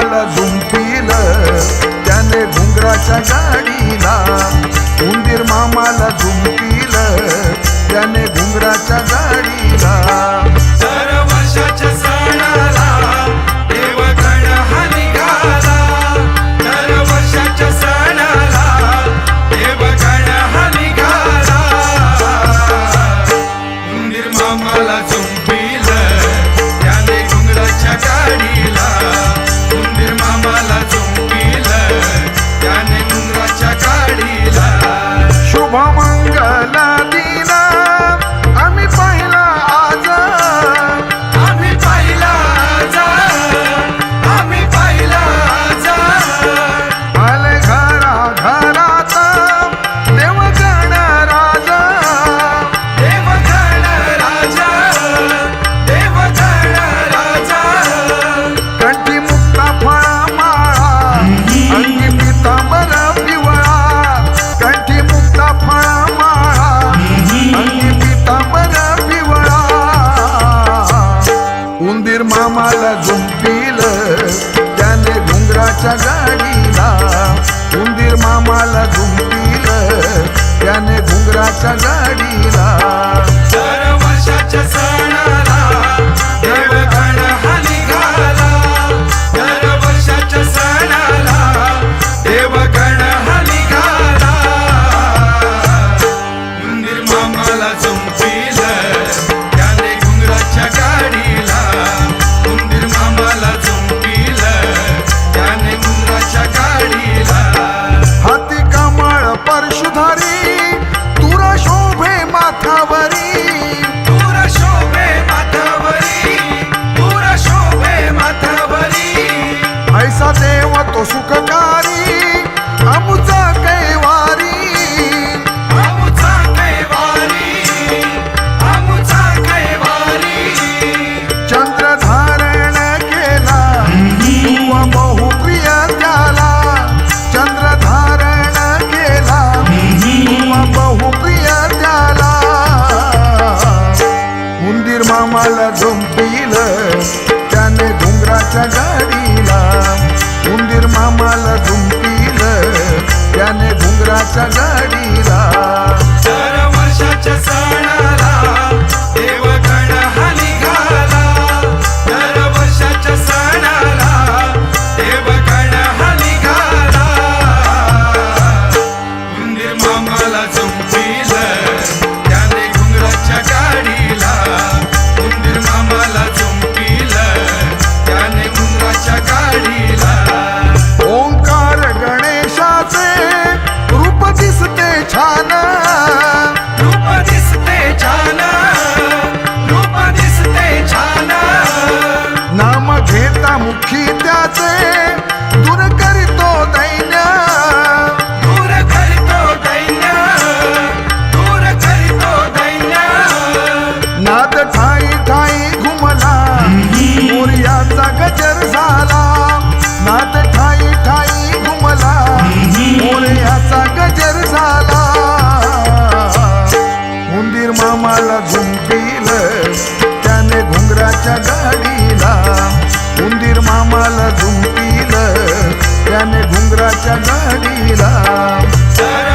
घुंगराला झुंपिलं त्याने घुंगराच्या गाडीला उंदीर मामाला झुंपिलं त्याने घुंगराच्या घुंगराला झुंपिलं त्याने घुंगराच्या गाडीला उंदीर मामाला झुंपिलं त्याने घुंगराच्या गाडी झुंपिल. त्याने घुंगराच्या गुंपील त्याने घुंगराच्या गाडीला उंदीर मामाला झुंपील. त्याने घुंगराच्या गाडीला चार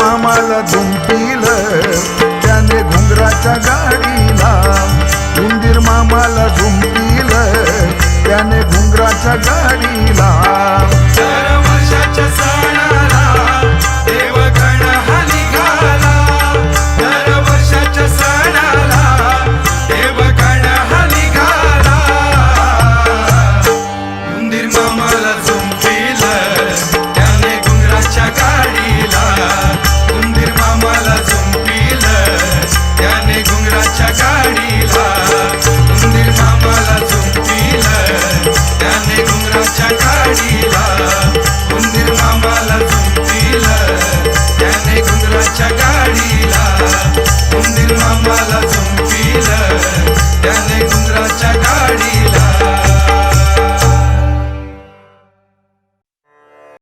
मामाला झुंपिलं. त्याने घुंगराच्या गाडीला उंदीर मामाला झुंपिलं. त्याने घुंगराच्या गाडीला मामाच्या गाडीला. उंदीर मामाला झुंपिलं